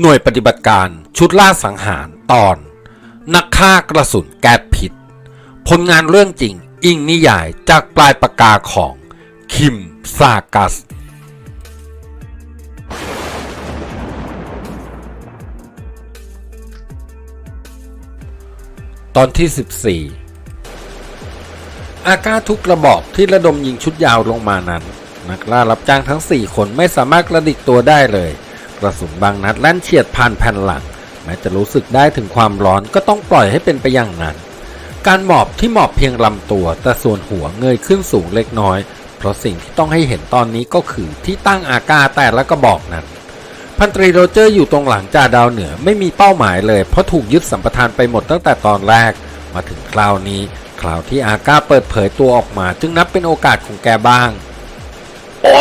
หน่วยปฏิบัติการชุดล่าสังหารตอน นักฆ่ากระสุนแก๊สพิษ ผลงานเรื่องจริงอิงนิยายจากปลายปากกาของ คิมซากัส ตอนที่ 14 อาก้าทุกกระบอกที่ระดมยิงชุดยาวลงมานั้น นักล่ารับจ้างทั้ง 4 คนไม่สามารถกระดิกตัวได้เลย ระสุนบางนัดแล่นเฉียดผ่านแผ่นหลัง แม้จะรู้สึกได้ถึงความร้อนก็ต้องปล่อยให้เป็นไปอย่างนั้น การหมอบที่หมอบเพียงลำตัว แต่ส่วนหัวเงยขึ้นสูงเล็กน้อย เพราะสิ่งที่ต้องให้เห็นตอนนี้ก็คือที่ตั้งอากาแต่ละกระบอกนั้น พันตรีโรเจอร์อยู่ตรงหลังจ่าดาวเหนือไม่มีเป้าหมายเลย เพราะถูกยึดสัมปทานไปหมดตั้งแต่ตอนแรก มาถึงคราวนี้คราวที่อาก้าเปิดเผยตัวออกมา จึงนับเป็นโอกาสของแกบ้าง โอ้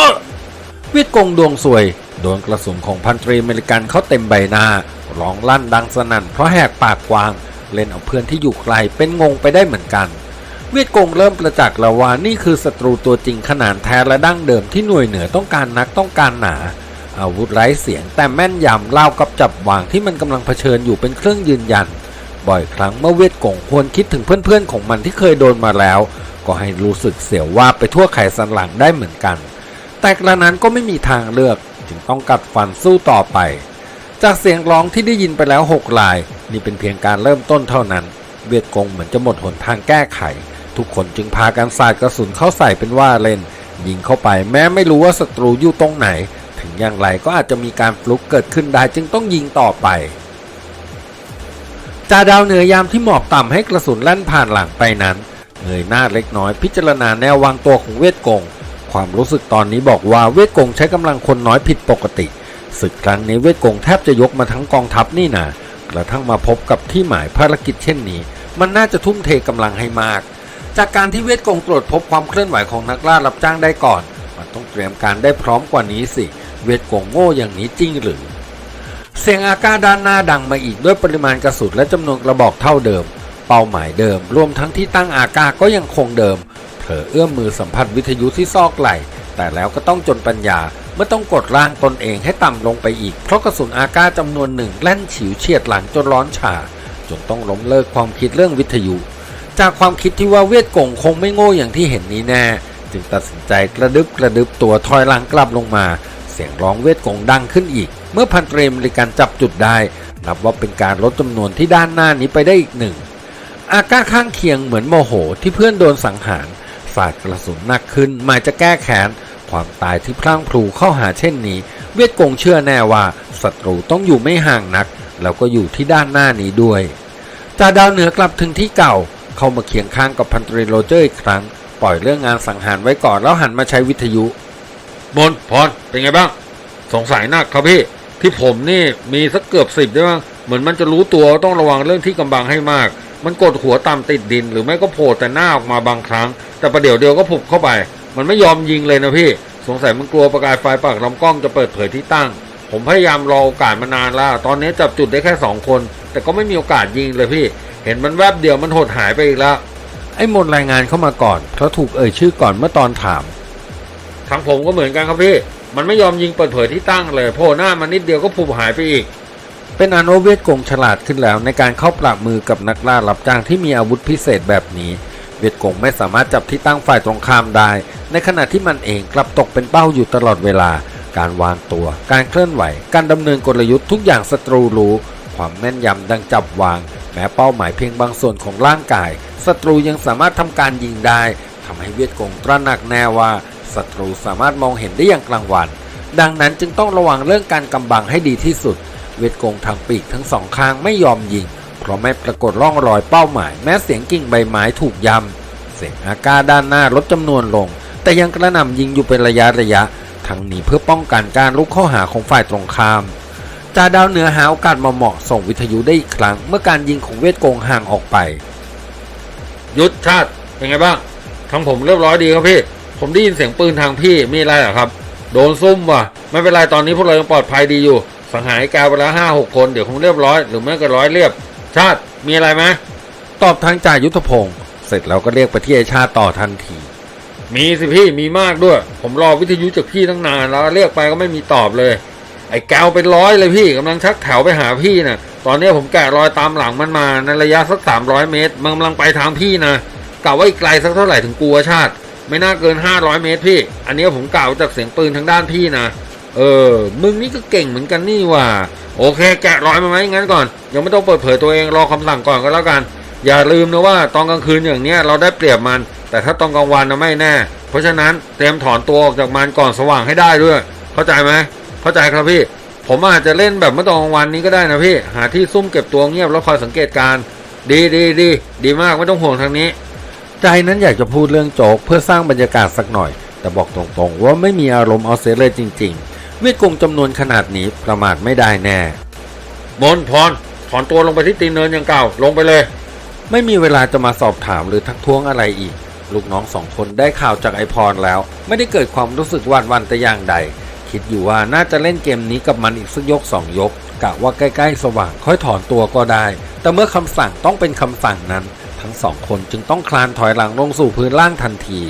วียดกงดวงสวย โดนกระสุนของพันตรีเมริกันเข้าเต็มใบหน้า ร้องลั่นดังสนั่นเพราะแหกปากกวาง เล่นเอาเพื่อนที่อยู่ไกลเป็นงงไปได้เหมือนกัน เวียดกงเริ่มประจักษ์แล้วว่านี่คือศัตรูตัวจริงขนาดแท้และดั้งเดิมที่หน่วยเหนือต้องการนักต้องการหนา อาวุธไร้เสียงแต่แม่นยำเล่ากับจับวางที่มันกำลังเผชิญอยู่เป็นเครื่องยืนยัน บ่อยครั้งเมื่อเวทกงควรคิดถึงเพื่อนๆของมันที่เคยโดนมาแล้ว ก็ให้รู้สึกเสียวว่าไปทั่วไขสันหลังได้เหมือนกัน แต่กระนั้นก็ไม่มีทางเลือก จึงต้องกัดฟันสู้ต่อไป จากเสียงร้องที่ได้ยินไปแล้วหกลาย นี่เป็นเพียงการเริ่มต้นเท่านั้น เวียดกงเหมือนจะหมดหนทางแก้ไข ทุกคนจึงพากันสาดกระสุนเข้าใส่เป็นว่าเล่น ยิงเข้าไปแม้ไม่รู้ว่าศัตรูอยู่ตรงไหน ถึงอย่างไรก็อาจจะมีการฟลุกเกิดขึ้นได้จึงต้องยิงต่อไปจ่าดาวเหนือยามที่หมอบต่ำให้กระสุนแล่นผ่านหลังไปนั้นเงยหน้าเล็กน้อยพิจารณาแนววางตัวของเวทกง ความรู้สึกตอนนี้บอกว่าเวทกงใช้กำลังคนน้อยผิดปกติ ศึกครั้งนี้เวทกงแทบจะยกมาทั้งกองทัพนี่นากระทั่งมาพบกับที่หมายภารกิจเช่นนี้ มันน่าจะทุ่มเทกำลังให้มาก จากการที่เวทกงตรวจพบความเคลื่อนไหวของนักล่ารับจ้างได้ก่อน มันต้องเตรียมการได้พร้อมกว่านี้สิ เวทกงโง่อย่างนี้จริงหรือ เสียงอากาศด้านหน้าดังมาอีกด้วยปริมาณกระสุนและจำนวนกระบอกเท่าเดิม เป้าหมายเดิม รวมทั้งที่ตั้งอากาก็ยังคงเดิม ลอเอื้อมมือสัมผัสวิทยุที่ซอกไหล่ แต่แล้วก็ต้องจนปัญญาเมื่อต้องกดร่างตนเองให้ต่ำลงไปอีก เพราะกระสุนอาก้าจำนวนหนึ่งแล่นฉิวเฉียดหลังจนร้อนฉาจนต้องล้มเลิกความคิดเรื่องวิทยุ จากความคิดที่ว่าเวทกงคงไม่โง่อย่างที่เห็นนี้แน่ จึงตัดสินใจกระดึบกระดึบตัวถอยหลังกลับลงมา เสียงร้องเวทกงดังขึ้นอีก เมื่อพันเตรมริการจับจุดได้ นับว่าเป็นการลดจำนวนที่ด้านหน้านี้ไปได้อีกหนึ่งอาก้าข้างเคียงเหมือนโมโหที่เพื่อนโดนสังหาร สาดกระสุนหนักขึ้นหมายจะแก้แค้นความตายที่พลั่งพลูเข้าหาเช่นนี้ เวทกงเชื่อแน่ว่าศัตรูต้องอยู่ไม่ห่างนัก แล้วก็อยู่ที่ด้านหน้านี้ด้วยจ่าดาวเหนือกลับถึงที่เก่า เข้ามาเคียงข้างกับพันตรีโรเจอร์อีกครั้ง ปล่อยเรื่องงานสังหารไว้ก่อนแล้วหันมาใช้วิทยุบนพรเป็นไงบ้าง สงสัยนักครับพี่ ที่ผมนี่มีสักเกือบสิบได้บ้างเหมือนมันจะรู้ตัวต้องระวังเรื่องที่กำบังให้มาก มันกดหัวต่ำติดดิน หรือไม่ก็โผล่แต่หน้าออกมาบางครั้ง แต่ประเดี๋ยวเดียวก็ผุบเข้าไป มันไม่ยอมยิงเลยนะพี่ สงสัยมันกลัวประกายไฟปากลำกล้องจะเปิดเผยที่ตั้ง ผมพยายามรอโอกาสมานานแล้ว ตอนนี้จับจุดได้แค่สองคน แต่ก็ไม่มีโอกาสยิงเลยพี่ เห็นมันแวบเดียวมันหดหายไปอีกแล้วไอ้มนรายงานเข้ามาก่อนเพราะถูกเอ่ยชื่อก่อนเมื่อตอนถามทางผมก็เหมือนกันครับพี่ มันไม่ยอมยิงเปิดเผยที่ตั้งเลยโผล่หน้ามันนิดเดียวก็ผุบหายไปอีก เป็นอันว่าเวทกงฉลาดขึ้นแล้วในการเข้าปราบมือกับนักล่ารับจ้างที่มีอาวุธพิเศษแบบนี้ เวทกงไม่สามารถจับที่ตั้งฝ่ายตรงข้ามได้ ในขณะที่มันเองกลับตกเป็นเป้าอยู่ตลอดเวลา การวางตัว การเคลื่อนไหว การดำเนินกลยุทธ์ทุกอย่างศัตรูรู้ ความแม่นยำดังจับวาง แม้เป้าหมายเพียงบางส่วนของร่างกายศัตรูยังสามารถทำการยิงได้ทำให้เวียดกงตระหนักแน่ว่าศัตรูสามารถมองเห็นได้อย่างกลางวัน ดังนั้นจึงต้องระวังเรื่องการกำบังให้ดีที่สุด เวทกงทางปีกทั้งสองข้างไม่ยอมยิง เพราะไม่ปรากฏร่องรอยเป้าหมาย แม้เสียงกิ่งใบไม้ถูกยำ เสียงอากาด้านหน้าลดจำนวนลง แต่ยังกระหน่ำยิงอยู่เป็นระยะระยะ ทั้งนี้เพื่อป้องกันการลุกเข้าหาของฝ่ายตรงข้ามจ่าดาวเหนือหาโอกาสมาเหมาะส่งวิทยุได้อีกครั้ง เมื่อการยิงของเวทกงห่างออกไป ยุทธชาติเป็นไงบ้างทางผมเรียบร้อยดีครับพี่ ผมได้ยินเสียงปืนทางพี่มีอะไรเหรอครับ โดนซุ่มว่ะ ไม่เป็นไรตอนนี้พวกเรายังปลอดภัยดีอยู่ สังหารไอ้แกวไปแล้วห้าหกคนเดี๋ยวคงเรียบร้อยหรือไม่ก็ร้อยเรียบ ชาติมีอะไรไหมตอบทางจ่ายุทธพงศ์เสร็จแล้วก็เรียกไปที่ไอชาติต่อทันที มีสิพี่มีมากด้วย ผมรอวิทยุจากพี่ตั้งนานแล้วเรียกไปก็ไม่มีตอบเลย ไอไอ้แกวเป็นร้อยเลยพี่กำลังชักแถวไปหาพี่นะตอนเนี้ยผมแกะรอยตามหลังมันมาในระยะสักสามร้อยเมตรมันกำลังไปทางพี่นะกะว่าอีกไกลสักเท่าไหร่ถึงกลัวชาติ ไม่น่าเกินห้าร้อยเมตรพี่ อันเนี้ยผมกล่าวจากเสียงปืนทางด้านพี่นะ เออ มึงนี่ก็เก่งเหมือนกันนี่ว่า โอเค แกะรอยมาไหมงั้นก่อน ยังไม่ต้องเปิดเผยตัวเองรอคำสั่งก่อนก็แล้วกัน อย่าลืมนะว่าตอนกลางคืนอย่างเนี้ยเราได้เปรียบมัน แต่ถ้าตอนกลางวันนะไม่แน่ เพราะฉะนั้นเตรียมถอนตัวออกจากมันก่อนสว่างให้ได้ด้วย เข้าใจไหมเข้าใจครับพี่ ผมอาจจะเล่นแบบเมื่อตอนกลางวันนี้ก็ได้นะพี่ หาที่ซุ่มเก็บตัวเงียบแล้วคอยสังเกตการ์ดีดีดีดีมากไม่ต้องห่วงทางนี้ ใจนั้นอยากจะพูดเรื่องโจกเพื่อสร้างบรรยากาศสักหน่อยแต่บอกตรงๆว่าไม่มีอารมณ์เอาเสียเลยจริง ๆ เวียดกงจำนวนขนาดนี้ประมาทไม่ได้แน่ มนพรถอนตัวลงไปที่ตีนเนินอย่างเก่า ลงไปเลย ไม่มีเวลาจะมาสอบถามหรือทักท้วงอะไรอีก ลูกน้องสองคนได้ข่าวจากไอพรแล้ว ไม่ได้เกิดความรู้สึกหวาดหวันแต่อย่างใด คิดอยู่ว่าน่าจะเล่นเกมนี้กับมันอีกสักยกสองยกกะว่าใกล้ๆสว่างค่อยถอนตัวก็ได้ แต่เมื่อคำสั่งต้องเป็นคำสั่งนั้น ทั้งสองคนจึงต้องคลานถอยหลังลงสู่พื้นล่างทันที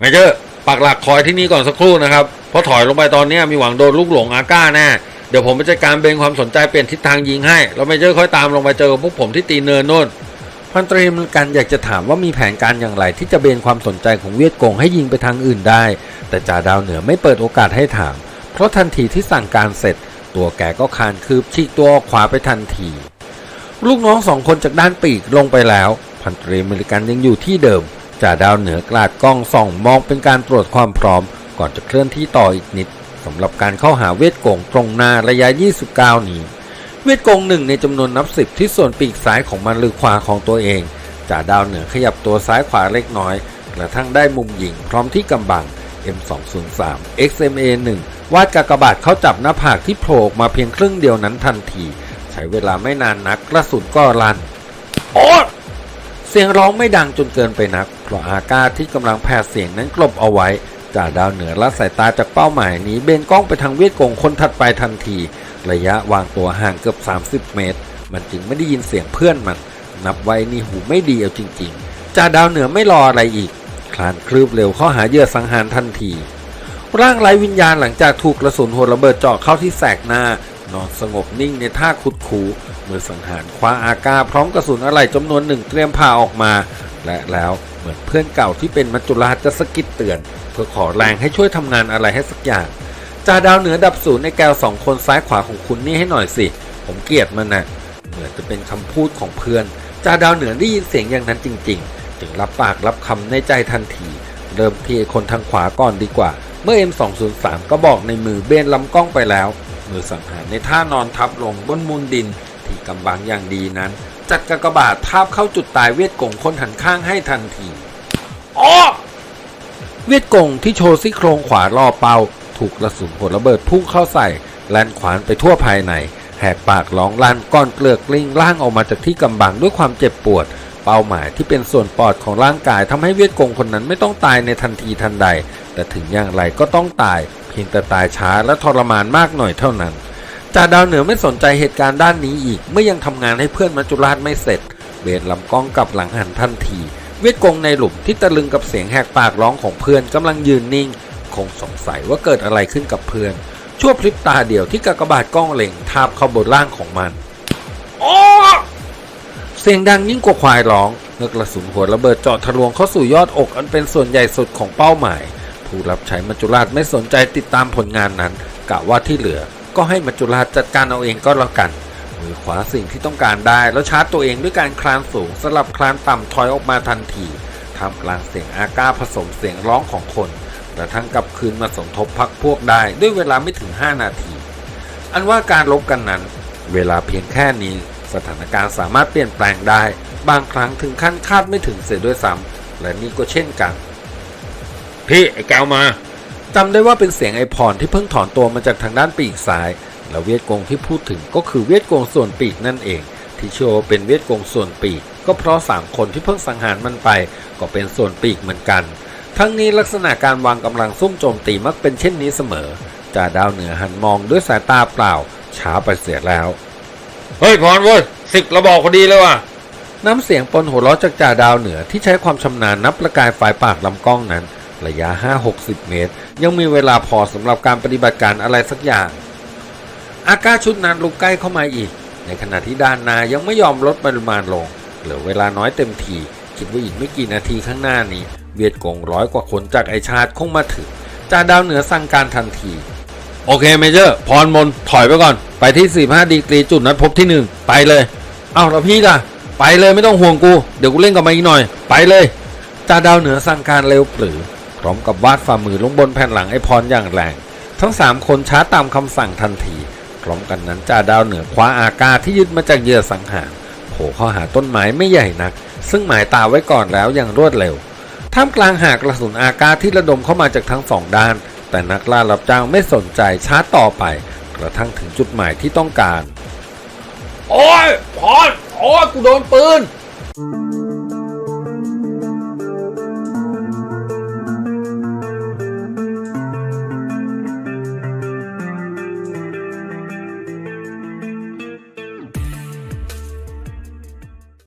เมเจอร์ ปักหลักคอยที่นี่ก่อนสักครู่นะครับ เพราะถอยลงไปตอนนี้มีหวังโดนลูกหลงอาก้าแน่เดี๋ยวผมไปจัดการเบนความสนใจเปลี่ยนทิศทางยิงให้แล้วเมเจอร์ค่อยตามลงไปเจอพวกผมที่ตีเนินโน่นพันตรีมกันอยากจะถามว่ามีแผนการอย่างไรที่จะเบนความสนใจของเวียดกงให้ยิงไปทางอื่นได้ แต่จ่าดาวเหนือไม่เปิดโอกาสให้ถาม เพราะทันทีที่สั่งการเสร็จ ตัวแกก็คานคืบฉีกตัวขวาไปทันที ลูกน้องสองคนจากด้านปีกลงไปแล้ว พันตรีมริกันยังอยู่ที่เดิม จ่าดาวเหนือกลาดกล้องส่องมองเป็นการตรวจความพร้อม ก่อนจะเคลื่อนที่ต่ออีกนิดสำหรับการเข้าหาเวียดกงตรงหน้าระยะ 29 นี้ เวียดกงหนึ่งในจำนวนนับสิบที่ส่วนปีกซ้ายของมันหรือขวาของตัวเองจ่าดาวเหนือขยับตัวซ้ายขวาเล็กน้อยกระทั่งได้มุมยิงพร้อมที่กำบัง M203 XMA 1 วาดกากบาทเข้าจับหน้าผากที่โผล่ออกมาเพียงครึ่งเดียวนั้นทันที ใช้เวลาไม่นานนักกระสุนก็ลั่นโอ๊เสียงร้องไม่ดังจนเกินไปนัก เพราะอากาศที่กำลังแผดเสียงนั้นกลบเอาไว้จ่าดาวเหนือละสายตาจากเป้าหมายนี้เบนกล้องไปทางเวียดกงคนถัดไปทันที ระยะวางตัวห่างเกือบ 30 เมตร มันจึงไม่ได้ยินเสียงเพื่อนมัน นับไว้นี่หูไม่ดีเอาจริงๆจ่าดาวเหนือไม่รออะไรอีก คลานคลืบเร็วเข้าหาเหยื่อสังหารทันที ร่างไร้วิญญาณหลังจากถูกกระสุนหัวระเบิดเจาะเข้าที่แสกหน้านอนสงบนิ่งในท่าคุดคูมือสังหารคว้าอากาพร้อมกระสุนอะไรจำนวนหนึ่งเตรียมพาออกมา และแล้วเหมือนเพื่อนเก่าที่เป็นมัจจุราชจะสะกิดเตือน เพื่อขอแรงให้ช่วยทำงานอะไรให้สักอย่างจ่าดาวเหนือดับศูนย์ในแก้วสองคนซ้ายขวาของคุณนี่ให้หน่อยสิ ผมเกลียดมันนะ่ะเหมือนจะเป็นคำพูดของเพื่อนจ่าดาวเหนือได้ยินเสียงอย่างนั้นจริง ๆ จึงรับปากรับคำในใจทันที เริ่มที่คนทางขวาก่อนดีกว่า เมื่อ M203 ก็บอกในมือเบนลำกล้องไปแล้ว มือสังหารในท่านอนทับลงบนมูลดินที่กำบังอย่างดีนั้น จัดกากบาททาบเข้าจุดตายเวียดกงคนหันข้างให้ทันทีอ๋อเวียดกงที่โชว์ซี่โครงขวาล่อเป้า ถูกกระสุนหัวระเบิดพุ่งเข้าใส่แลนขวานไปทั่วภายใน แหกปากร้องลั่นก้อนเกลือกกลิ้งล่างออกมาจากที่กำบังด้วยความเจ็บปวด เป้าหมายที่เป็นส่วนปอดของร่างกายทำให้เวียดกงคนนั้นไม่ต้องตายในทันทีทันใด แต่ถึงอย่างไรก็ต้องตาย เพียงแต่ตายช้าและทรมานมากหน่อยเท่านั้น จ่าดาวเหนือไม่สนใจเหตุการณ์ด้านนี้อีก เมื่อยังทำงานให้เพื่อนมัจจุราชไม่เสร็จ เบนลำกล้องกลับหลังหันทันที เวียดกงในหลุมที่ตะลึงกับเสียงแหกปากร้องของเพื่อนกำลังยืนนิ่ง คงสงสัยว่าเกิดอะไรขึ้นกับเพื่อน ชั่วพริบตาเดียวที่กากบาทกล้องเล็งทาบเข้าบนร่างของมันเสียงดังยิ่งกว่าควายร้องเมื่อกระสุนหัวระเบิดเจาะทะลวงเข้าสู่ยอดอกอันเป็นส่วนใหญ่สุดของเป้าหมาย ผู้รับใช้มัจจุราชไม่สนใจติดตามผลงานนั้นกะว่าที่เหลือ ก็ให้มัจจุราชจัดการเอาเองก็แล้วกัน มือขวาสิ่งที่ต้องการได้ แล้วชาร์จตัวเองด้วยการคลานสูงสลับคลานต่ำถอยออกมาทันทีทำกลางเสียงอาก้าผสมเสียงร้องของคนกระทั่งกลับคืนมาสมทบพักพวกได้ด้วยเวลาไม่ถึง 5 นาที อันว่าการลบกันนั้น เวลาเพียงแค่นี้ สถานการณ์สามารถเปลี่ยนแปลงได้ บางครั้งถึงขั้นคาดไม่ถึงเสียด้วยซ้ำและนี่ก็เช่นกัน พี่ไอ้แกวมา จำได้ว่าเป็นเสียงไอพรที่เพิ่งถอนตัวมาจากทางด้านปีกซ้าย และเวียดกงที่พูดถึงก็คือเวียดกงส่วนปีกนั่นเอง ที่โชว์เป็นเวียดกงส่วนปีก ก็เพราะสามคนที่เพิ่งสังหารมันไป ก็เป็นส่วนปีกเหมือนกัน ทั้งนี้ลักษณะการวางกำลังซุ่มโจมตีมักเป็นเช่นนี้เสมอจ่าดาวเหนือหันมองด้วยสายตาเปล่าช้าไปเสียแล้วเฮ้ยพรเว้ยสิบระบอกพอดีเลยว่ะน้ำเสียงปนหัวเราะจากจ่าดาวเหนือที่ใช้ความชำนาญนับประกายไฟปากลำกล้องนั้น ระยะ 5-60 เมตร ยังมีเวลาพอสำหรับการปฏิบัติการอะไรสักอย่าง อากาชุดนั้นลุกใกล้เข้ามาอีก ในขณะที่ด้านนายังไม่ยอมลดปริมาณลง เหลือเวลาน้อยเต็มทีคิดว่าอีกไม่กี่นาทีข้างหน้านี้ เวียดกงร้อยกว่าคนจากไอชาติคงมาถึงจ่าดาวเหนือสั่งการทันที โอเคเมเจอร์พรมนถอยไปก่อน ไปที่ 45ดีกรีจุดนัดพบที่1ไปเลยเอ้าแล้วพี่ล่ะ ไปเลยไม่ต้องห่วงกู เดี๋ยวกูเล่นกับมาอีกหน่อย ไปเลยจ่าดาวเหนือสั่งการเร็วปรือ ร้อมกับวาดฝ่ามือลงบนแผ่นหลังไอพรอย่างแรง ทั้งสามคนช้าตามคำสั่งทันทีพร้อมกันนั้นจ่าดาวเหนือคว้าอากาที่ยึดมาจากเหยื่อสังหารโผล่เข้าหาต้นไม้ไม่ใหญ่นัก ซึ่งหมายตาไว้ก่อนแล้วอย่างรวดเร็วท่ามกลางหากกระสุนอากาที่ระดมเข้ามาจากทั้งสองด้าน แต่นักล่ารับจ้างไม่สนใจช้าต่อไป กระทั่งถึงจุดหมายที่ต้องการ โอ้ยพอดโอ้ยกูโดนปืน